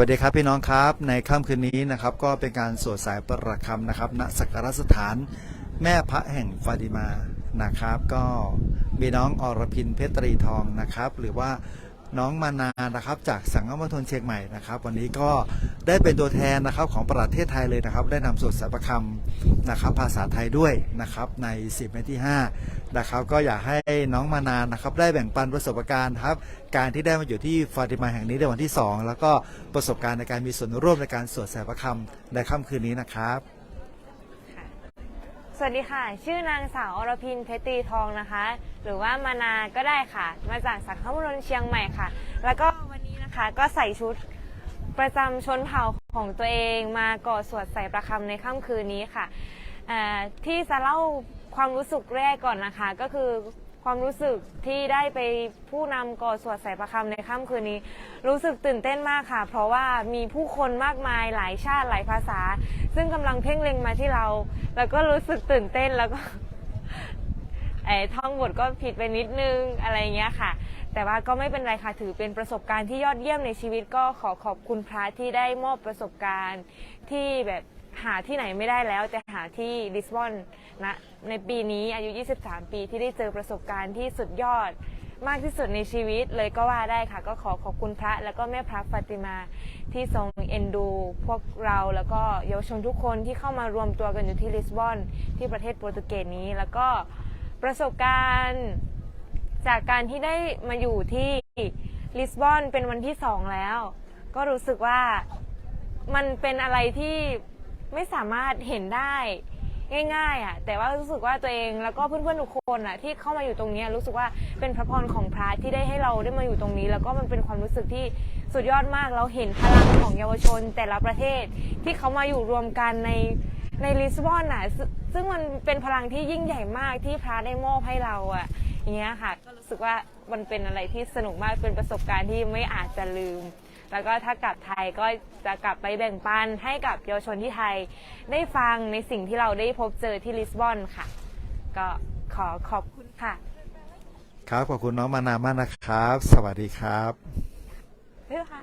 วัสดีครับพี่น้องครับ ในค่ำคืนนี้นะครับก็เป็นการสวดสายประคำนะครับณสักการสถานแม่พระแห่งฟาดิมานะครับ ก็มีน้องอรพินเพชรตรีทองนะครับ หรือว่า น้องมานานะครับ จากสังฆมณฑลเชียงใหม่นะครับ วันนี้ก็ได้เป็นตัวแทนนะครับของประเทศไทยเลยนะครับ ได้นำสวดสายประคำนะครับ ภาษาไทยด้วยนะครับใน 10เมตรที่5นะครับ ก็อยากให้น้องมานานะครับ ได้แบ่งปันประสบการณ์ครับ การที่ได้มาอยู่ที่ฟาติมาแห่งนี้ในวันที่ 2 แล้วก็ประสบการณ์ในการมีส่วนร่วมในการสวดสายประคำในค่ำคืนนี้นะครับ สวัสดีค่ะ ชื่อนางสาวอรพินเพชรตีทองนะคะ หรือว่ามานาก็ได้ค่ะ มาจากสังคมนเชียงใหม่ค่ะ แล้วก็วันนี้นะคะก็ใส่ชุดประจำชนเผ่าของตัวเองมาก่อสวดใส่ประคำในค่ำคืนนี้ค่ะอ่าที่จะเล่าความรู้สึกแรกก่อนนะคะ ก็คือ ความรู้สึกที่ได้ไปผู้นำก่อสวดใส่ประคำในค่ำคืนนี้ รู้สึกตื่นเต้นมากค่ะ เพราะว่ามีผู้คนมากมายหลายชาติหลายภาษา ซึ่งกำลังเพ่งเล็งมาที่เรา แล้วก็รู้สึกตื่นเต้นแล้วก็ไอ้ท่องบทก็ผิดไปนิดนึงอะไรเงี้ยค่ะ แต่ว่าก็ไม่เป็นไรค่ะถือเป็นประสบการณ์ที่ยอดเยี่ยมในชีวิตก็ขอขอบคุณพระที่ได้มอบประสบการณ์ที่แบบหาที่ไหนไม่ได้แล้ว แต่หาที่ลิสบอน นะในปีนี้อายุ 23 ปีที่ได้เจอประสบการณ์ที่สุดยอดมากที่สุดในชีวิตเลยก็ว่าได้ค่ะ ก็ขอขอบคุณพระแล้วก็แม่พระฟาติมาที่ทรงเอ็นดู พวกเราแล้วก็เยาวชนทุกคนที่เข้ามารวมตัวกันอยู่ที่ลิสบอนที่ประเทศโปรตุเกสนี้ แล้วก็ประสบการณ์จากการที่ได้มาอยู่ที่ลิสบอนเป็นวันที่สองแล้ว ก็รู้สึกว่ามันเป็นอะไรที่ไม่สามารถเห็นได้ ง่ายๆอะแต่ว่ารู้สึกว่าตัวเองแล้วก็เพื่อนๆทุกคนอะที่เข้ามาอยู่ตรงนี้รู้สึกว่าเป็นพระพรของพระที่ได้ให้เราได้มาอยู่ตรงนี้ แล้วก็มันเป็นความรู้สึกที่สุดยอดมากเราเห็นพลังของเยาวชนแต่ละประเทศที่เขามาอยู่รวมกันในในลิสบอนอะซึ่งมันเป็นพลังที่ยิ่งใหญ่มากที่พระได้มอบให้เราอะ อย่างเงี้ยค่ะ ก็รู้สึกว่ามันเป็นอะไรที่สนุกมากเป็นประสบการณ์ที่ไม่อาจจะลืม แล้วก็ถ้ากลับไทยก็จะกลับไปแบ่งปันให้กับเยาวชนที่ไทย ได้ฟังในสิ่งที่เราได้พบเจอที่ลิสบอนค่ะ ก็ขอขอบคุณค่ะ ครับขอบคุณน้องมานามากนะครับ สวัสดีครับ เพื่อค่ะ